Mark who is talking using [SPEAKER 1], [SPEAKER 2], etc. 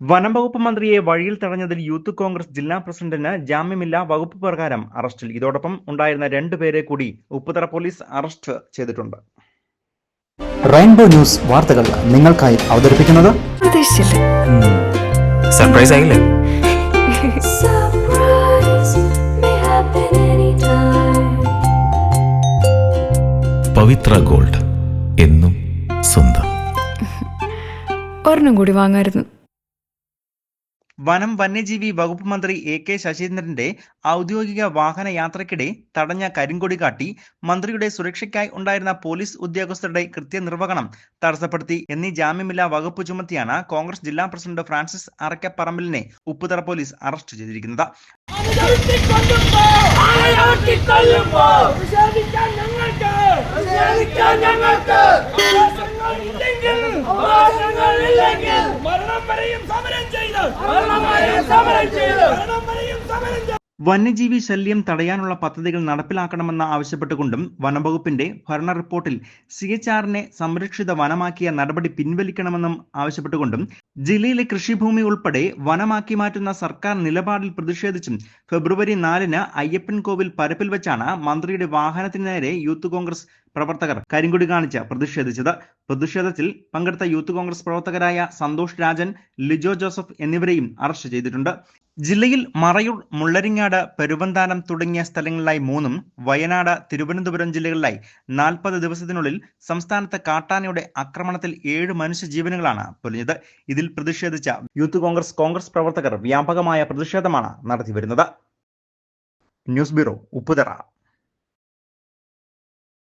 [SPEAKER 1] വനം വകുപ്പ് മന്ത്രിയെ വഴിയിൽ തടഞ്ഞതിൽ യൂത്ത് കോൺഗ്രസ് ജില്ലാ പ്രസിഡന്റിന് ജാമ്യമില്ല വകുപ്പ് പ്രകാരം അറസ്റ്റിൽ. ഇതോടൊപ്പം ഉണ്ടായിരുന്ന രണ്ടുപേരെ കൂടി ഉപ്പുതറ പോലീസ് അറസ്റ്റ് ചെയ്തിട്ടുണ്ട്.
[SPEAKER 2] റെയിൻബോ ന്യൂസ് വാർത്തകൾ നിങ്ങൾക്കായി അവതരിപ്പിക്കുന്നത്
[SPEAKER 3] സർപ്രൈസ് ആയില്ലേ. പവിത്ര ഗോൾഡ് എന്നും സ്വന്തം.
[SPEAKER 4] ഒരെണ്ണം കൂടി വാങ്ങായിരുന്നു.
[SPEAKER 1] വനം വന്യജീവി വകുപ്പ് മന്ത്രി എ കെ ശശീന്ദ്രന്റെ ഔദ്യോഗിക വാഹന യാത്രയ്ക്കിടെ തടഞ്ഞ കരിങ്കൊടി കാട്ടി മന്ത്രിയുടെ സുരക്ഷയ്ക്കായി ഉണ്ടായിരുന്ന പോലീസ് ഉദ്യോഗസ്ഥരുടെ കൃത്യനിർവഹണം തടസ്സപ്പെടുത്തി. എന്നീ ജാമ്യമില്ലാ വകുപ്പ് ചുമത്തിയാണ് കോൺഗ്രസ് ജില്ലാ പ്രസിഡന്റ് ഫ്രാൻസിസ് അറക്കപ്പറമ്പിലിനെ ഉപ്പുതറ പോലീസ് അറസ്റ്റ് ചെയ്തിരിക്കുന്നത്.
[SPEAKER 5] ഞങ്ങൾക്ക്.
[SPEAKER 1] വന്യജീവി ശല്യം തടയാനുള്ള പദ്ധതികൾ നടപ്പിലാക്കണമെന്ന് ആവശ്യപ്പെട്ടുകൊണ്ടും വനംവകുപ്പിന്റെ ഭരണ റിപ്പോർട്ടിൽ സി എച്ച് ആറിനെ സംരക്ഷിത വനമാക്കിയ നടപടി പിൻവലിക്കണമെന്നും ആവശ്യപ്പെട്ടുകൊണ്ടും ജില്ലയിലെ കൃഷിഭൂമി ഉൾപ്പെടെ വനമാക്കി മാറ്റുന്ന സർക്കാർ നിലപാടിൽ പ്രതിഷേധിച്ചും ഫെബ്രുവരി നാലിന് അയ്യപ്പൻ കോവിൽ പരപ്പിൽ വെച്ചാണ് മന്ത്രിയുടെ വാഹനത്തിന് നേരെ യൂത്ത് കോൺഗ്രസ് പ്രവർത്തകർ കരിങ്കൊടി കാണിച്ച് പ്രതിഷേധിച്ചത്. പ്രതിഷേധത്തിൽ പങ്കെടുത്ത യൂത്ത് കോൺഗ്രസ് പ്രവർത്തകരായ സന്തോഷ് രാജൻ ലിജോ ജോസഫ് എന്നിവരെയും അറസ്റ്റ് ചെയ്തിട്ടുണ്ട്. ജില്ലയിൽ മറയൂർ മുള്ളരിങ്ങാട് പെരുവന്താനം തുടങ്ങിയ സ്ഥലങ്ങളിലായി മൂന്നും വയനാട് തിരുവനന്തപുരം ജില്ലകളിലായി നാൽപ്പത് ദിവസത്തിനുള്ളിൽ സംസ്ഥാനത്ത് കാട്ടാനയുടെ ആക്രമണത്തിൽ ഏഴ് മനുഷ്യജീവനുകളാണ് പൊലിഞ്ഞത്. ഇതിൽ പ്രതിഷേധിച്ച യൂത്ത് കോൺഗ്രസ് കോൺഗ്രസ് പ്രവർത്തകർ വ്യാപകമായ പ്രതിഷേധമാണ് നടത്തിവരുന്നത്. News bureau Upputhara.